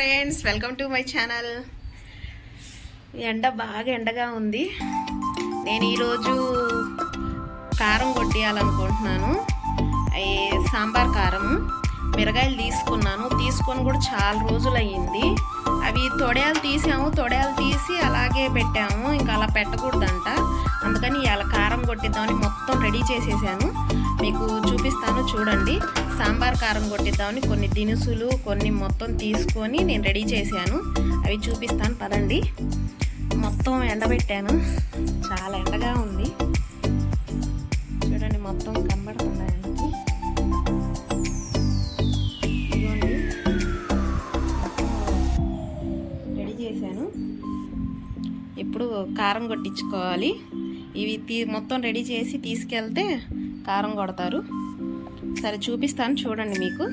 Friends welcome to my channel ఎండ బాగా ఎండగా ఉంది. నేను ఈరోజు కారం కొట్టేయాలనుకుంటున్నాను. అవి సాంబార్ కారం మిరగాయలు తీసుకున్నాను. తీసుకొని కూడా చాలా రోజులు అయ్యింది అవి తొడయాలు తీసాము. తొడయాలు తీసి అలాగే పెట్టాము. ఇంకా అలా పెట్టకూడదంట. అందుకని ఇలా కారం కొట్టిద్దామని మొత్తం రెడీ చేసేసాను. మీకు చూపిస్తాను చూడండి. సాంబార్ కారం కొట్టిద్దామని కొన్ని దినుసులు కొన్ని మొత్తం తీసుకొని నేను రెడీ చేశాను. అవి చూపిస్తాను పదండి. మొత్తం ఎండబెట్టాను. చాలా ఎండగా ఉంది. చూడండి మొత్తం కనబడుతున్నాయండి ఇదిగోండి. రెడీ చేశాను. ఇప్పుడు కారం కొట్టించుకోవాలి. ఇవి తీ మొత్తం రెడీ చేసి తీసుకెళ్తే కారం కొడతారు. సరే చూపిస్తాను చూడండి మీకు.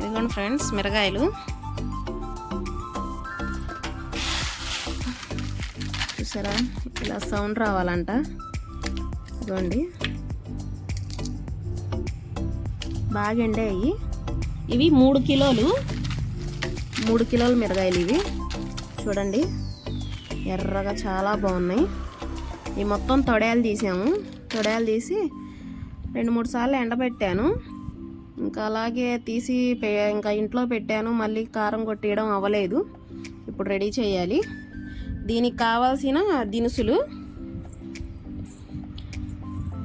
ఇదిగోండి ఫ్రెండ్స్ మిరగాయలు. చూసారా? ఇలా సౌండ్ రావాలంట. ఇదిగోండి. బాగా ఎండాయి. ఇవి మూడు కిలోలు. మూడు కిలోల మిరగాయలు ఇవి. చూడండి. ఎర్రగా చాలా బాగున్నాయి. ఈ మొత్తం తొడయాలు తీసాము. తొడయాలు తీసి రెండు మూడు సార్లు ఎండబెట్టాను. ఇంకా అలాగే తీసి ఇంకా ఇంట్లో పెట్టాను. మళ్ళీ కారం కొట్టేయడం అవ్వలేదు. ఇప్పుడు రెడీ చేయాలి. దీనికి కావాల్సిన దినుసులు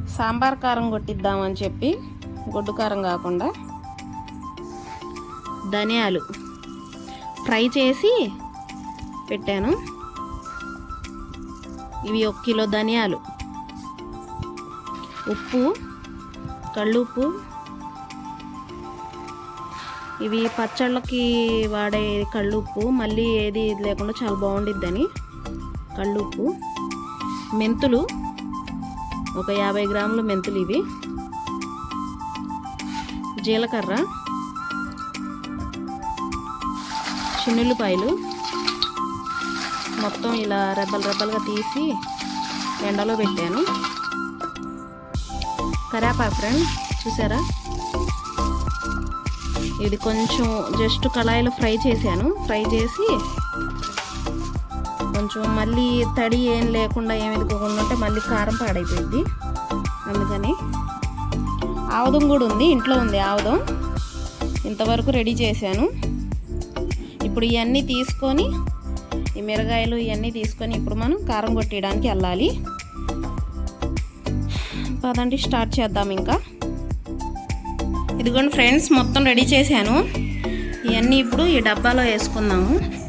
సాంబార్ కారం కొట్టిద్దామని చెప్పి గొడ్డు కారం కాకుండా ధనియాలు ఫ్రై చేసి పెట్టాను. ఇవి ఒక కిలో ధనియాలు. ఉప్పు కళ్ళుప్పు. ఇవి పచ్చళ్ళకి వాడే కళ్ళుప్పు మళ్ళీ ఏది లేకుండా చాలా బాగుండిద్దని. కళ్ళుప్పు మెంతులు ఒక యాభై గ్రాముల మెంతులు ఇవి. జీలకర్ర చిన్నుల్లిపాయలు. మొత్తం ఇలా రెబ్బలు రెబ్బలుగా తీసి ఎండలో పెట్టాను. కరేపాకు ఫ్రెండ్ చూసారా? ఇది కొంచెం జస్ట్ కళాయిలో ఫ్రై చేశాను. ఫ్రై చేసి కొంచెం మళ్ళీ తడి ఏం లేకుండా ఏమి ఎదుకోకుండా ఉంటే మళ్ళీ కారం పాడైపోయింది అందుకని ఆవదం కూడా ఉంది ఇంట్లో ఉంది ఆవదం. ఇంతవరకు రెడీ చేశాను. ఇప్పుడు ఇవన్నీ తీసుకొని ఈ మిరగాయలు ఇవన్నీ తీసుకొని ఇప్పుడు మనం కారం కొట్టేయడానికి వెళ్ళాలి. పదండి స్టార్ట్ చేద్దాం ఇంకా. ఇదిగోండి ఫ్రెండ్స్ మొత్తం రెడీ చేశాను. ఇవన్నీ ఇప్పుడు ఈ డబ్బాలో వేసుకుందాము.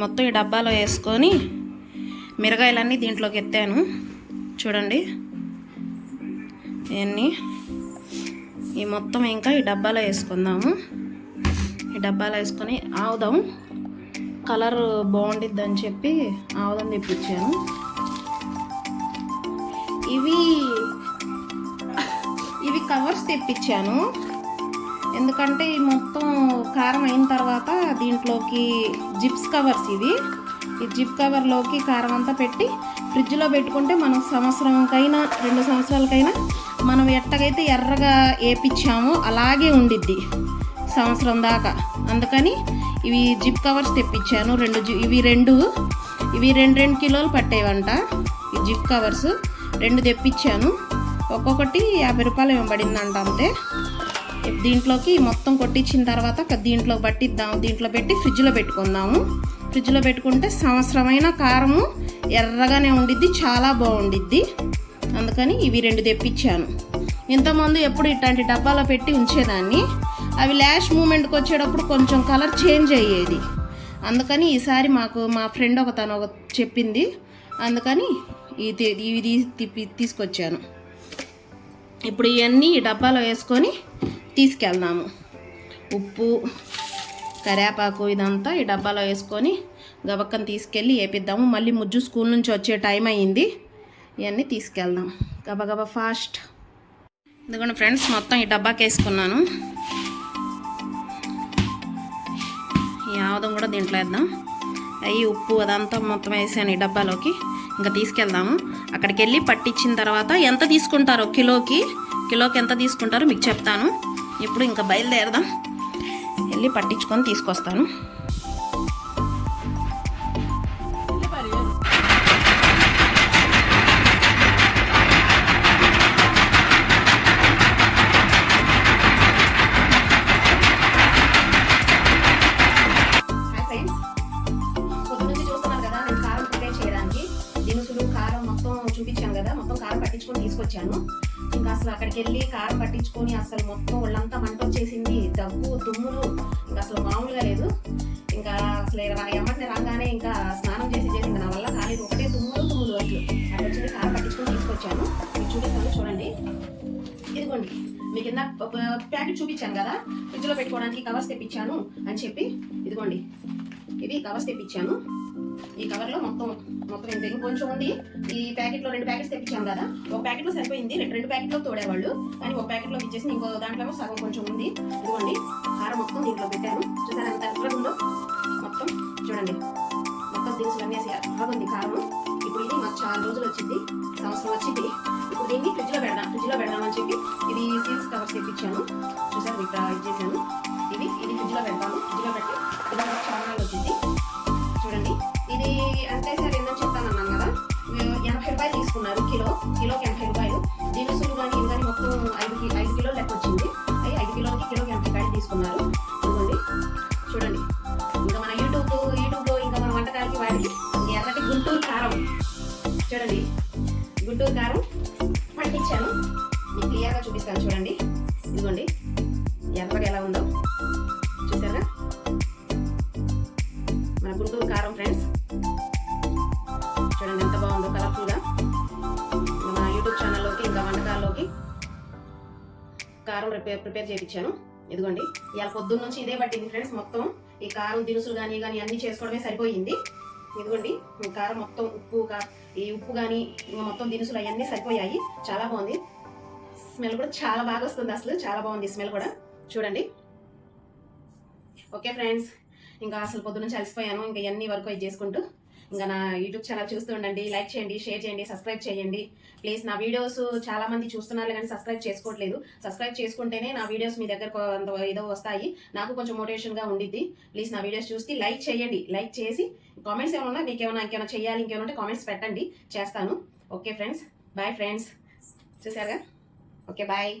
మొత్తం ఈ డబ్బాలో వేసుకొని మిరగాయలన్నీ దీంట్లోకి ఎత్తాను. చూడండి. ఇవన్నీ. ఈ మొత్తం ఇంకా ఈ డబ్బాలో వేసుకుందాము. ఈ డబ్బాలో వేసుకొని ఆవుదాం. కలర్ బాగుండిద్ది అని చెప్పి ఆవుదాం తెప్పించాను. ఇవి ఇవి కవర్స్ తెప్పించాను. ఎందుకంటే ఈ మొత్తం కారం అయిన తర్వాత దీంట్లోకి జిప్స్ కవర్స్ ఇవి. ఈ జిప్ కవర్లోకి కారం అంతా పెట్టి ఫ్రిడ్జ్లో పెట్టుకుంటే మనం సంవత్సరంకైనా రెండు సంవత్సరాలకైనా మనం ఎట్టగైతే ఎర్రగా వేపించామో అలాగే ఉండిద్ది సంవత్సరం దాకా. అందుకని ఇవి జిప్ కవర్స్ తెప్పించాను రెండు జి- ఇవి రెండు ఇవి రెండు రెండు కిలోలు పట్టేవంట ఈ జిప్ కవర్స్. రెండు తెప్పించాను ఒక్కొక్కటి యాభై రూపాయలు ఇవ్వబడిందంట అంతే. దీంట్లోకి మొత్తం కొట్టించిన తర్వాత ఒక దీంట్లో పట్టిద్దాం దీంట్లో పెట్టి ఫ్రిడ్జ్లో పెట్టుకుందాము. ఫ్రిడ్జ్లో పెట్టుకుంటే సంవత్సరమైన కారము ఎర్రగానే ఉండిద్ది చాలా బాగుండిద్ది. అందుకని ఇవి రెండు తెప్పించాను. ఇంతకుముందు ఎప్పుడు ఇట్లాంటి డబ్బాలో పెట్టి ఉంచేదాన్ని. అవి ల్యాష్ మూమెంట్కి వచ్చేటప్పుడు కొంచెం కలర్ చేంజ్ అయ్యేది. అందుకని ఈసారి మాకు మా ఫ్రెండ్ ఒక తను ఒక చెప్పింది. అందుకని ఇది ఇవి తీసుకొచ్చాను. ఇప్పుడు ఇవన్నీ ఈ డబ్బాలో వేసుకొని తీసుకెళ్దాము. ఉప్పు కరేపాకు ఇదంతా ఈ డబ్బాలో వేసుకొని గబక్కను తీసుకెళ్ళి వేపిద్దాము మళ్ళీ ముజ్జు స్కూల్ నుంచి వచ్చే టైం అయ్యింది. ఇవన్నీ తీసుకెళ్దాం. గబగబా ఫాస్ట్. ఎందుకంటే ఫ్రెండ్స్ మొత్తం ఈ డబ్బాకి వేసుకున్నాను. ఈ ఆవదం కూడా దీంట్లో వేద్దాం. అవి ఉప్పు అదంతా మొత్తం వేసాను ఈ డబ్బాలోకి. ఇంకా తీసుకెళ్దాము. అక్కడికి వెళ్ళి పట్టించిన తర్వాత ఎంత తీసుకుంటారో కిలోకి కిలోకి ఎంత తీసుకుంటారో మీకు చెప్తాను. ఇప్పుడు ఇంకా బయలుదేరదాం. వెళ్ళి పట్టించుకొని తీసుకొస్తాను. కదా చేయడానికి. దినుసులు మొత్తం చూపించాను కదా మొత్తం కారం పట్టించుకొని తీసుకొచ్చాను. ఇంకా అసలు అక్కడికి వెళ్ళి కారం పట్టించుకొని అసలు మొత్తం ఒళ్ళంతా మంట వచ్చేసింది దగ్గు తుమ్ములు ఇంకా అసలు మామూలుగా లేదు. ఇంకా అసలు ఎమ్మటిని రాగానే ఇంకా స్నానం చేసి చేసింది. నా వల్ల కాలేదు. ఒకటే తుమ్ములు తుమ్ములు అసలు అక్కడ వచ్చి కారం పట్టించుకొని తీసుకొచ్చాను. మీకు చూపిస్తాను చూడండి. ఇదిగోండి. మీకు కింద ప్యాకెట్ చూపించాను కదా. ఫ్రిడ్జ్లో పెట్టుకోవడానికి కవర్స్ తెప్పించాను అని చెప్పి. ఇదిగోండి. ఇవి కవర్స్ తెప్పించాను. ఈ కవర్లో మొత్తం మొత్తం ఇంత ఇంకొంచెం ఉంది ఈ ప్యాకెట్లో రెండు ప్యాకెట్స్ తెప్పించాం కదా. ఒక ప్యాకెట్లో సరిపోయింది. రెండు రెండు ప్యాకెట్లో తోడేవాళ్ళు. కానీ ఒక ప్యాకెట్లో ఇచ్చేసి ఇంకో దాంట్లో సగం కొంచెం ఉంది. ఇదిగోండి కారం మొత్తం దీంట్లో పెట్టాను. చూసారా ఎంత ఎర్రగా ఉందో? మొత్తం చూడండి. మొత్తం దినుసులు బాగుంది కారం. ఇప్పుడు ఇది మాకు చాలా రోజులు వచ్చింది. సంవత్సరం వచ్చింది. ఇప్పుడు దీన్ని ఫ్రిడ్జ్లో పెడదాం ఫ్రిడ్జ్లో పెడదామని చెప్పి ఇది సీల్స్ కవర్స్ తెప్పించాను. చూసారు ఇక్కడ ఇది చేశాను. ఇది ఇది ఫ్రిడ్జ్లో పెడతాను. ఫ్రిడ్జ్లో పెట్టి ఇది చాలా వచ్చింది. ఎంత అంటే సార్ చెప్తానన్నాను కదా. ఎనభై రూపాయలు తీసుకున్నారు కిలో. కిలోకి ఎనభై రూపాయలు. దినుసులు కానీ ఇవి కానీ మొత్తం ఐదు ఐదు కిలోలు లెక్క వచ్చింది. అవి ఐదు కిలోలకి కిలోకి ఎనభై రూపాయలు తీసుకున్నారు. ఇదిగోండి చూడండి. ఇంకా మన యూట్యూబ్ యూట్యూబ్లో ఇంకా మన వంటకాలకి వాడికి ఎర్రటి గుంటూరు కారం. చూడండి. గుంటూరు కారం పట్టించాను మీకు క్లియర్గా చూపిస్తాను. చూడండి. ఇదిగోండి. ఎర్రగా ఎలా ఉందో. కారం ప్రిపేర్ ప్రిపేర్ చేయించాను ఇదిగోండి ఇవాళ పొద్దున్న నుంచి ఇదే పట్టింది ఫ్రెండ్స్ మొత్తం ఈ కారం దినుసులు కానీ కానీ అన్ని చేసుకోవడమే సరిపోయింది. ఇదిగోండి కారం మొత్తం ఉప్పు ఈ ఉప్పు కానీ ఇంకా మొత్తం దినుసులు అవన్నీ సరిపోయాయి. చాలా బాగుంది. స్మెల్ కూడా చాలా బాగా వస్తుంది అసలు. చాలా బాగుంది స్మెల్ కూడా. చూడండి. ఓకే ఫ్రెండ్స్ ఇంకా అసలు పొద్దు నుంచి అలసిపోయాను. ఇంకా ఇవన్నీ వర్క్ అయితే చేసుకుంటూ ఇంకా నా యూట్యూబ్ ఛానల్ చూస్తూ ఉండండి లైక్ చేయండి షేర్ చేయండి సబ్స్క్రైబ్ చేయండి. ప్లీజ్ నా వీడియోస్ చాలా మంది చూస్తున్నారు కానీ సబ్స్క్రైబ్ చేసుకోవట్లేదు. సబ్స్క్రైబ్ చేసుకుంటేనే నా వీడియోస్ మీ దగ్గర కొంత ఏదో వస్తాయి. నాకు కొంచెం మోటివేషన్గా ఉండిద్ది. ప్లీజ్ నా వీడియోస్ చూసి లైక్ చేయండి. లైక్ చేసి కామెంట్స్ ఏమైనా ఉన్నా మీకు ఏమైనా ఇంకేమైనా చేయాలి ఇంకేమైనా ఉంటే కామెంట్స్ పెట్టండి. చేస్తాను. Okay friends. Bye friends. చూసారుగా ఓకే బాయ్.